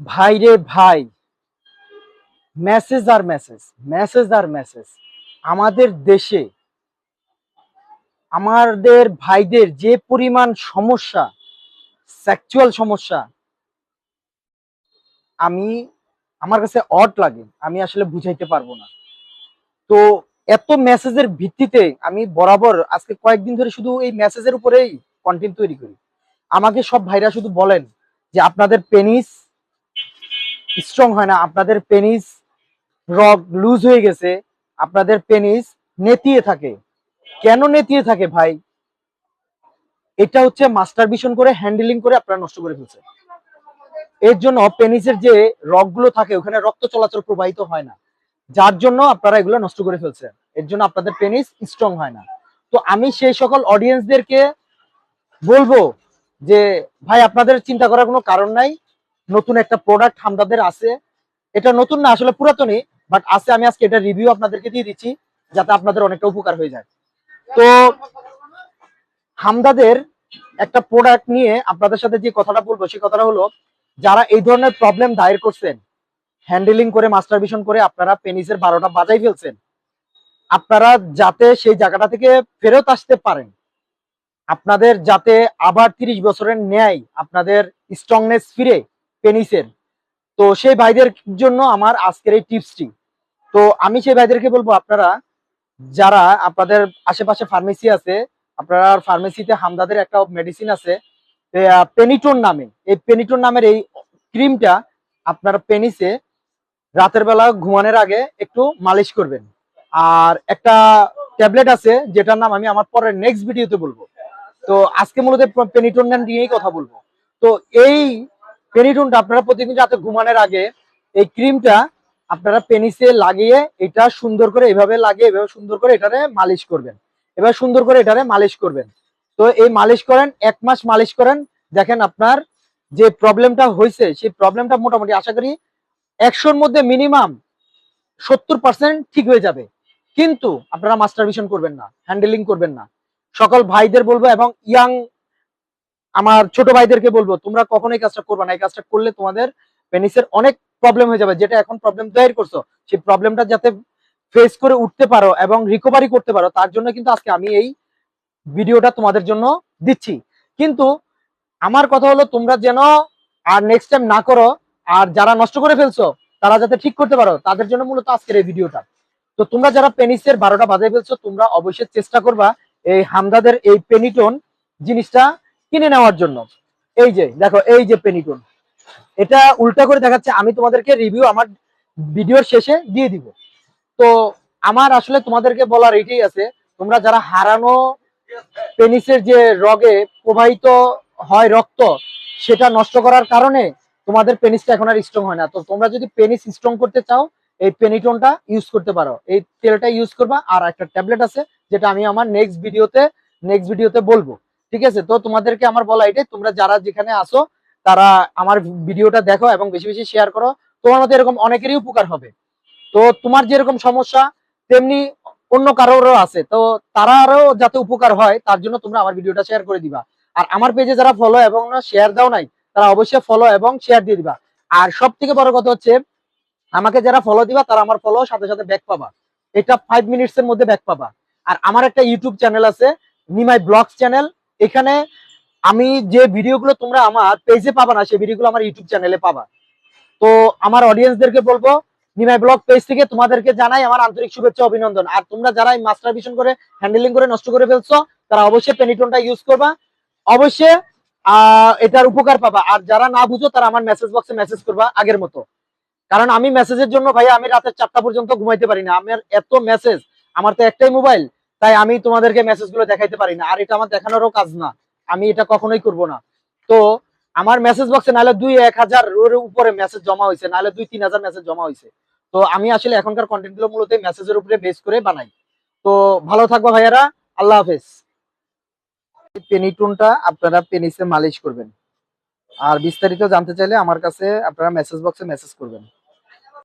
ভাই রে ভাই। মেসেজ আর মেসেজ মেসেজ আর মেসেজ আমাদের দেশে, আমাদের ভাইদের যে পরিমাণ সমস্যা সেক্সুয়াল সমস্যা, আমি, আমার কাছে অড লাগে, আমি আসলে বুঝাইতে পারব না। তো এত মেসেজের ভিত্তিতে আমি বরাবর আজকে কয়েকদিন ধরে শুধু এই মেসেজের উপরেই কন্টেন্ট তৈরি করি। আমাকে সব ভাইরা শুধু বলেন যে আপনাদের পেনিস স্ট্রং হয় না। আপনাদের পেনিস রগ লুজ হয়ে গেছে। আপনাদের পেনিস নেতিয়ে থাকে। কেন নেতিয়ে থাকে ভাই? এটা হচ্ছে মাস্টার ভিশন করে হ্যান্ডেলিং করে আপনারা নষ্ট করে ফেলছে। এর জন্য পেনিসের যে রগগুলো থাকে, ওখানে রক্ত চলাচল প্রবাহিত হয় না। যার জন্য আপনারা এগুলো নষ্ট করে ফেলছেন। এর জন্য আপনাদের পেনিস স্ট্রং হয় না। তো আমি সেই সকল অডিয়েন্সদেরকে বলব যে, ভাই, আপনাদের চিন্তা করার কোনো কারণ নাই। নতুন একটা প্রোডাক্ট হামদাদের আছে। এটা নতুন না, আসলে পুরাতনই বাট আছে, আমি আজকে এটা রিভিউ আপনাদেরকে দিয়ে দিচ্ছি, যাতে আপনাদের অনেকটা উপকার হয়ে যায়। তো, হামদাদের একটা প্রোডাক্ট নিয়ে আপনাদের সাথে যে কথাটা বলব সেই কথাটা হলো, যারা এই ধরনের প্রবলেম দায়ের করছেন হ্যান্ডেলিং করে মাস্টার ভিশন করে, আপনারা পেনিসের বারোটা বাজাই ফেলছেন। আপনারা যাতে সেই জায়গাটা থেকে ফেরত আসতে পারেন। আপনাদের যাতে আবার তিরিশ বছরের ন্যায় আপনাদের স্ট্রংনেস ফিরে পেনিসের। তো সেই ভাইদের জন্য আমার আজকের এই টিপসটি। তো আমি সেই ভাইদেরকে বলব, আপনারা যারা আপনাদের আশেপাশে ফার্মেসি আছে, আপনারা ফার্মেসিতে হামদাদের একটা মেডিসিন আছে পেনিটোন নামে। এই পেনিটোন নামের এই ক্রিমটা আপনার পেনিসে রাতের বেলা ঘুমানোর আগে একটু মালিশ করবেন। আর একটা ট্যাবলেট আছে, যেটার নাম আমি আমার পরের নেক্সট ভিডিওতে বলব। তো আজকে মূলত পেনিটোন নিয়েই কথা বলব। তো এই পেনিটোনটা আপনারা প্রতিদিন রাতে ঘুমানোর আগে এই ক্রিমটা আপনারা পেনিসে লাগিয়ে এটা সুন্দর করে এভাবে লাগিয়ে, এভাবে সুন্দর করে এটারে মালিশ করবেন। এবার সুন্দর করে এটারে মালিশ করবেন। তো এই মালিশ করেন, এক মাস মালিশ করেন। দেখেন আপনার যে প্রবলেমটা হয়েছে, সেই প্রবলেমটা মোটামুটি আশা করি একশোর মধ্যে মিনিমাম সত্তর পার্সেন্ট ঠিক হয়ে যাবে। কিন্তু আপনারা মাস্টার ভিশন করবেন না হ্যান্ডেলিং করবেন না। সকল ভাইদের বলব এবং ইয়াং আমার ছোট ভাইদেরকে বলব, তোমরা কখনো এই কাজটা করবে না। এই কাজটা করলে তোমাদের পেনিসের অনেক প্রবলেম হয়ে যাবে, যেটা এখন প্রবলেম তৈরি করছ। সেই প্রবলেমটা যাতে ফেস করে উঠতে পারো এবং রিকভারি করতে পারো, তার জন্য কিন্তু আজকে আমি এই ভিডিওটা তোমাদের জন্য দিচ্ছি। কিন্তু আমার কথা হলো, তোমরা যেন আর নেক্সট টাইম না করো, আর যারা নষ্ট করে ফেলছো, তারা যাতে ঠিক করতে পারো, তাদের জন্য মূলত আজকের এই ভিডিওটা তো তোমরা যারা পেনিসের বারোটা বাজায় ফেলছো, তোমরা অবশ্যই চেষ্টা করবা এই হামদাদের এই পেনিটন জিনিসটা কিনে নেওয়ার জন্য। এই যে, দেখো, এই যে পেনিটন এটা উল্টা করে দেখাচ্ছে, আমি তোমাদেরকে রিভিউ আমার ভিডিওর শেষে দিয়ে দিব। তো আমার আসলে তোমাদেরকে বলার এটাই আছে, তোমরা যারা হারানো পেনিসের যে রগে প্রবাহিত হয় রক্ত, সেটা নষ্ট করার কারণে তোমাদের পেনিসটা এখন আর স্ট্রং হয় না। তো তোমরা যদি পেনিস স্ট্রং করতে চাও, এই পেনিটনটা ইউজ করতে পারো। এই তেলটা ইউজ করবা, আর একটা ট্যাবলেট আছে, যেটা আমি আমার নেক্সট ভিডিওতে নেক্সট ভিডিওতে বলব। ঠিক আছে? তো তোমাদেরকে আমার বলা এটাই, তোমরা যারা যেখানে আসো তারা আমার ভিডিওটা দেখো এবং বেশি বেশি শেয়ার করো। তোমার মতো এরকম অনেকেরই উপকার হবে। তো তোমার যেরকম সমস্যা, তেমনি অন্য কারোরও আছে। তো তারারও যাতে উপকার হয়, তার জন্য তোমরা আমার ভিডিওটা শেয়ার করে দিবা। আর আমার পেজে যারা ফলো এবং শেয়ার দাও নাই, তারা অবশ্যই ফলো এবং শেয়ার দিয়ে দিবা। আর সব থেকে বড় কথা হচ্ছে, আমাকে যারা ফলো দিবা, তারা আমার ফলো সাথে সাথে ব্যাক পাবা। এটা ফাইভ মিনিটস এর মধ্যে ব্যাক পাবা। আর আমার একটা ইউটিউব চ্যানেল আছে নিমাই ব্লগস চ্যানেল এখানে আমি যে ভিডিওগুলো তোমরা আমার পেজে পাবা না, সেই ভিডিওগুলো আমার ইউটিউব চ্যানেলে পাবা। তো আমার অডিয়েন্সদেরকে বলব, নিমাই ব্লগ পেজ থেকে তোমাদেরকে জানাই আমার আন্তরিক শুভেচ্ছা, অভিনন্দন। আর তোমরা যারা এই মাস্টার ভিশন করে হ্যান্ডেলিং করে নষ্ট করে ফেলছো, তারা অবশ্যই পেনিটনটা ইউজ করবা। অবশ্যই এটার উপকার পাবা। আর যারা না বুঝো, তারা আমার মেসেজ বক্সে মেসেজ করবা আগের মতো। কারণ আমি মেসেজের জন্য ভাই আমি রাতের চারটা পর্যন্ত ঘুমাইতে পারি না। আমার এত মেসেজ আমার তো একটাই মোবাইল তাই আমি তোমাদেরকে মেসেজগুলো দেখাইতে পারি না। আর এটা আমার দেখানোরও কাজ না। আমি এটা কখনোই করব না। তো আমার মেসেজ বক্সে নাহলে দুই এক হাজার উপরে মেসেজ জমা হয়েছে নাহলে দুই তিন হাজার মেসেজ জমা হয়েছে তো আমি আসলে এখনকার কন্টেন্টগুলো মূলত মেসেজের উপরে বেস করে বানাই। তো ভালো থাকব ভাইয়ারা। আল্লাহ হাফেজ। পেনিটুনটা আপনারা পেনিসে মালিশ করবেন। আর বিস্তারিত জানতে চাইলে আমার কাছে আপনারা মেসেজ বক্সে মেসেজ করবেন।